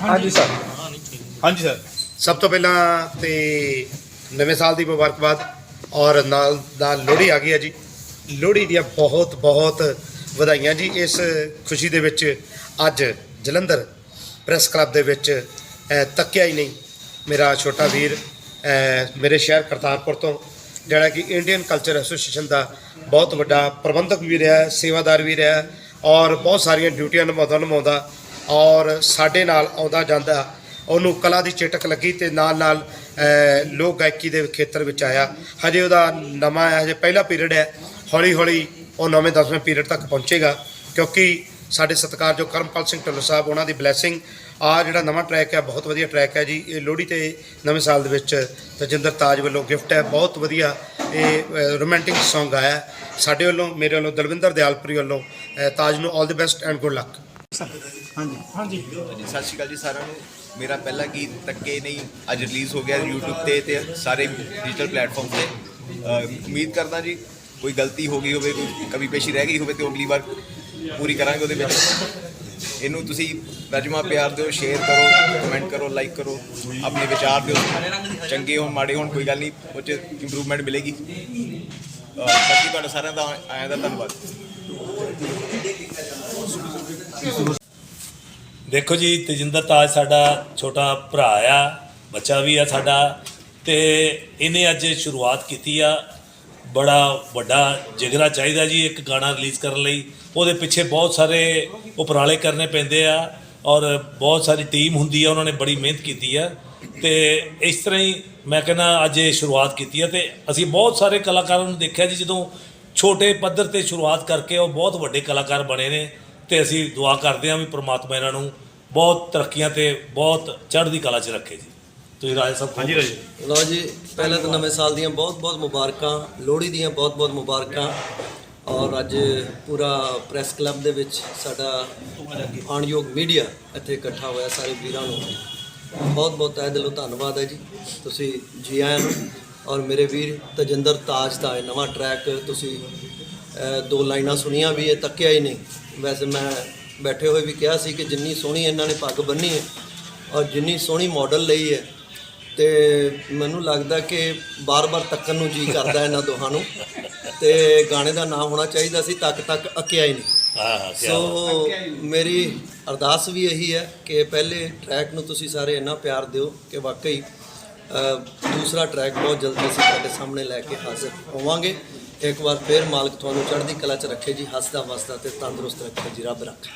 ਹਾਂਜੀ ਸਰ। ਹਾਂਜੀ ਸਰ। ਸਭ ਤੋਂ ਪਹਿਲਾਂ ਤੇ ਨਵੇਂ ਸਾਲ ਦੀ ਮੁਬਾਰਕਬਾਦ ਔਰ ਨਾਲ ਨਾਲ ਲੋਹੜੀ ਆ ਗਈ ਹੈ ਜੀ। ਲੋਹੜੀ ਦੀਆਂ ਬਹੁਤ ਬਹੁਤ ਵਧਾਈਆਂ ਜੀ। ਇਸ ਖੁਸ਼ੀ ਦੇ ਵਿੱਚ ਅੱਜ ਜਲੰਧਰ ਪ੍ਰੈਸ ਕਲੱਬ ਦੇ ਵਿੱਚ ਤੱਕਿਆ ਹੀ ਨਹੀਂ ਮੇਰਾ ਛੋਟਾ ਵੀਰ ਮੇਰੇ ਸ਼ਹਿਰ ਕਰਤਾਰਪੁਰ ਤੋਂ, ਜਿਹੜਾ ਕਿ ਇੰਡੀਅਨ ਕਲਚਰ ਐਸੋਸੀਏਸ਼ਨ ਦਾ ਬਹੁਤ ਵੱਡਾ ਪ੍ਰਬੰਧਕ ਵੀ ਰਿਹਾ, ਸੇਵਾਦਾਰ ਵੀ ਰਿਹਾ ਔਰ ਬਹੁਤ ਸਾਰੀਆਂ ਡਿਊਟੀਆਂ ਨਿਭਾਉਂਦਾ ਨਿਭਾਉਂਦਾ ਔਰ ਸਾਡੇ ਨਾਲ ਆਉਂਦਾ ਜਾਂਦਾ ਉਹਨੂੰ ਕਲਾ ਦੀ ਚੇਟਕ ਲੱਗੀ ਤੇ ਨਾਲ ਨਾਲ ਲੋਕ ਗਾਇਕੀ ਦੇ ਖੇਤਰ ਵਿੱਚ ਆਇਆ। ਹਜੇ ਉਹਦਾ ਨਵਾਂ ਹੈ, ਹਜੇ ਪਹਿਲਾ ਪੀਰੀਅਡ ਹੈ। ਹੌਲੀ ਹੌਲੀ ਉਹ ਨਵੇਂ 10ਵੇਂ ਪੀਰੀਅਡ ਤੱਕ ਪਹੁੰਚੇਗਾ, ਕਿਉਂਕਿ ਸਾਡੇ ਸਤਿਕਾਰਯੋਗ ਕਰਮਪਾਲ ਸਿੰਘ ਢਿੱਲੋਂ ਸਾਹਿਬ, ਉਹਨਾਂ ਦੀ ਬਲੇਸਿੰਗ, ਆ ਜਿਹੜਾ ਨਵਾਂ ਟਰੈਕ ਹੈ, ਬਹੁਤ ਵਧੀਆ ਟਰੈਕ ਹੈ ਜੀ। ਇਹ ਲੋਹੜੀ ਤੇ ਨਵੇਂ ਸਾਲ ਦੇ ਵਿੱਚ ਤਜਿੰਦਰ ਤਾਜ ਵੱਲੋਂ ਗਿਫਟ ਹੈ, ਬਹੁਤ ਵਧੀਆ ਇਹ ਰੋਮਾਂਟਿਕ Song ਆਇਆ। ਸਾਡੇ ਵੱਲੋਂ, ਮੇਰੇ ਵੱਲੋਂ ਦਲਵਿੰਦਰ ਦਿਆਲਪੁਰੀ ਵੱਲੋਂ ਤਾਜ ਨੂੰ 올 ਦੀ ਬੈਸਟ ਐਂਡ ਗੁੱਡ ਲੱਕ ਹਾਂਜੀ। ਹਾਂਜੀ। ਜੀ ਸਤਿ ਸ਼੍ਰੀ ਅਕਾਲ ਜੀ ਸਾਰਿਆਂ ਨੂੰ। ਮੇਰਾ ਪਹਿਲਾ ਗੀਤ ਤੱਕੇ ਨਹੀਂ ਅੱਜ ਰਿਲੀਜ਼ ਹੋ ਗਿਆ YouTube ਤੇ ਤੇ ਸਾਰੇ ਡਿਜੀਟਲ ਪਲੇਟਫਾਰਮ ਤੇ। ਅਹ ਉਮੀਦ ਕਰਦਾ ਜੀ ਕੋਈ ਗਲਤੀ ਹੋ ਗਈ ਹੋਵੇ ਕੋਈ ਕਮੀ ਪੇਸ਼ੀ ਰਹਿ ਗਈ ਹੋਵੇ ਤੇ ਉਹ ਅਗਲੀ ਵਾਰ ਪੂਰੀ ਕਰਾਂਗੇ ਉਹਦੇ ਵਿੱਚ। ਇਹਨੂੰ ਤੁਸੀਂ ਰਜਮਾ ਪਿਆਰ ਦਿਓ ਸ਼ੇਅਰ ਕਰੋ ਕਮੈਂਟ ਕਰੋ ਲਾਈਕ ਕਰੋ। ਆਪਣੇ ਵਿਚਾਰ ਦਿਓ। ਚੰਗੇ ਹੋਣ ਮਾੜੇ ਹੋਣ ਕੋਈ ਗੱਲ ਨਹੀਂ ਉਹ 'ਚ ਇੰਪਰੂਵਮੈਂਟ ਮਿਲੇਗੀ। ਅਹ ਬਾਕੀ ਤੁਹਾਡਾ ਸਾਰਿਆਂ ਦਾ ਆਇਆਂ ਦਾ ਧੰਨਵਾਦ। ਦੇਖੋ ਜੀ, ਤੇਜਿੰਦਰ ਤਾਜ ਸਾਡਾ ਛੋਟਾ ਭਰਾ ਆ, ਬੱਚਾ ਵੀ ਆ ਸਾਡਾ ਤੇ ਇਹਨੇ ਅੱਜ ਸ਼ੁਰੂਆਤ ਕੀਤੀ ਆ। ਬੜਾ ਵੱਡਾ ਜਿਗਰਾ ਚਾਹੀਦਾ ਜੀ ਇੱਕ ਗਾਣਾ ਰਿਲੀਜ਼ ਕਰਨ ਲਈ। ਉਹਦੇ ਪਿੱਛੇ ਬਹੁਤ ਸਾਰੇ ਉਪਰਾਲੇ ਕਰਨੇ ਪੈਂਦੇ ਆ ਔਰ ਬਹੁਤ ਸਾਰੀ ਟੀਮ ਹੁੰਦੀ ਆ, ਉਹਨਾਂ ਨੇ ਬੜੀ ਮਿਹਨਤ ਕੀਤੀ ਆ। ਤੇ ਇਸ ਤਰ੍ਹਾਂ ਹੀ ਮੈਂ ਕਹਿੰਦਾ ਅੱਜ ਇਹ ਸ਼ੁਰੂਆਤ ਕੀਤੀ ਆ ਤੇ ਅਸੀਂ ਬਹੁਤ ਸਾਰੇ ਕਲਾਕਾਰਾਂ ਨੂੰ ਦੇਖਿਆ ਜੀ, ਜਦੋਂ ਛੋਟੇ ਪੱਧਰ ਤੇ ਸ਼ੁਰੂਆਤ ਕਰਕੇ ਉਹ ਬਹੁਤ ਵੱਡੇ ਕਲਾਕਾਰ ਬਣੇ ਨੇ ਤੇ ਅਸੀਂ ਦੁਆ ਕਰਦੇ ਹਾਂ ਵੀ ਪ੍ਰਮਾਤਮਾ ਇਹਨਾਂ ਨੂੰ ਬਹੁਤ ਤਰੱਕੀਆਂ ਤੇ ਬਹੁਤ ਚੜ੍ਹਦੀ ਕਲਾ 'ਚ ਰੱਖੇ ਜੀ। ਤੁਸੀਂ ਰਾਜ ਸਾਹਿਬ ਹਾਂਜੀ ਰਾਜ। ਲਓ ਜੀ ਪਹਿਲਾਂ ਤਾਂ ਨਵੇਂ ਸਾਲ ਦੀਆਂ ਬਹੁਤ-ਬਹੁਤ ਮੁਬਾਰਕਾਂ ਲੋਹੜੀ ਦੀਆਂ ਬਹੁਤ-ਬਹੁਤ ਮੁਬਾਰਕਾਂ ਔਰ ਅੱਜ ਪੂਰਾ ਪ੍ਰੈਸ ਕਲੱਬ ਦੇ ਵਿੱਚ ਸਾਡਾ ਆਣਯੋਗ ਮੀਡੀਆ ਇੱਥੇ ਇਕੱਠਾ ਹੋਇਆ ਸਾਰੇ ਵੀਰਾਂ ਨੂੰ। ਬਹੁਤ-ਬਹੁਤ ਤਹਿ ਦਿਲੋਂ ਧੰਨਵਾਦ ਹੈ ਜੀ। ਤੁਸੀਂ ਜੀ ਆਇਆਂ ਨੂੰ ਔਰ ਮੇਰੇ ਵੀਰ ਤਜਿੰਦਰ ਤਾਜ ਦਾ ਇਹ ਨਵਾਂ ਟਰੈਕ ਤੁਸੀਂ ਦੋ ਲਾਈਨਾਂ ਸੁਣੀਆਂ ਵੀ ਇਹ ਤੱਕਿਆ ਹੀ ਨਹੀਂ। ਵੈਸੇ ਮੈਂ ਬੈਠੇ ਹੋਏ ਵੀ ਕਿਹਾ ਸੀ ਕਿ ਜਿੰਨੀ ਸੋਹਣੀ ਇਹਨਾਂ ਨੇ ਪੱਗ ਬੰਨੀ ਹੈ ਔਰ ਜਿੰਨੀ ਸੋਹਣੀ ਮਾਡਲ ਲਈ ਹੈ ਤੇ ਮੈਨੂੰ ਲੱਗਦਾ ਕਿ ਬਾਰ-ਬਾਰ ਤੱਕਣ ਨੂੰ ਜੀ ਕਰਦਾ ਇਹਨਾਂ ਦੋਹਾਂ ਨੂੰ ਤੇ ਗਾਣੇ ਦਾ ਨਾਮ ਹੋਣਾ ਚਾਹੀਦਾ ਸੀ ਤੱਕ ਤੱਕ ਅਕਿਆ ਹੀ ਨਹੀਂ। ਹਾਂ ਹਾਂ ਸੋ ਮੇਰੀ ਅਰਦਾਸ ਵੀ ਇਹੀ ਹੈ ਕਿ ਪਹਿਲੇ ਟਰੈਕ ਨੂੰ ਤੁਸੀਂ ਸਾਰੇ ਇੰਨਾ ਪਿਆਰ ਦਿਓ ਕਿ ਵਾਕਈ ਦੂਸਰਾ ਟਰੈਕ ਬਹੁਤ ਜਲਦੀ ਅਸੀਂ ਤੁਹਾਡੇ ਸਾਹਮਣੇ ਲੈ ਕੇ ਹਾਜ਼ਰ ਹੋਵਾਂਗੇ। ਇੱਕ ਵਾਰ ਫੇਰ ਮਾਲਕ ਤੁਹਾਨੂੰ ਚੜ੍ਹਦੀ ਕਲਾ 'ਚ ਰੱਖੇ ਜੀ, ਹੱਸਦਾ ਵਸਦਾ ਤੇ ਤੰਦਰੁਸਤ ਰੱਖੇ ਜੀ, ਰੱਬ ਰੱਖੇ।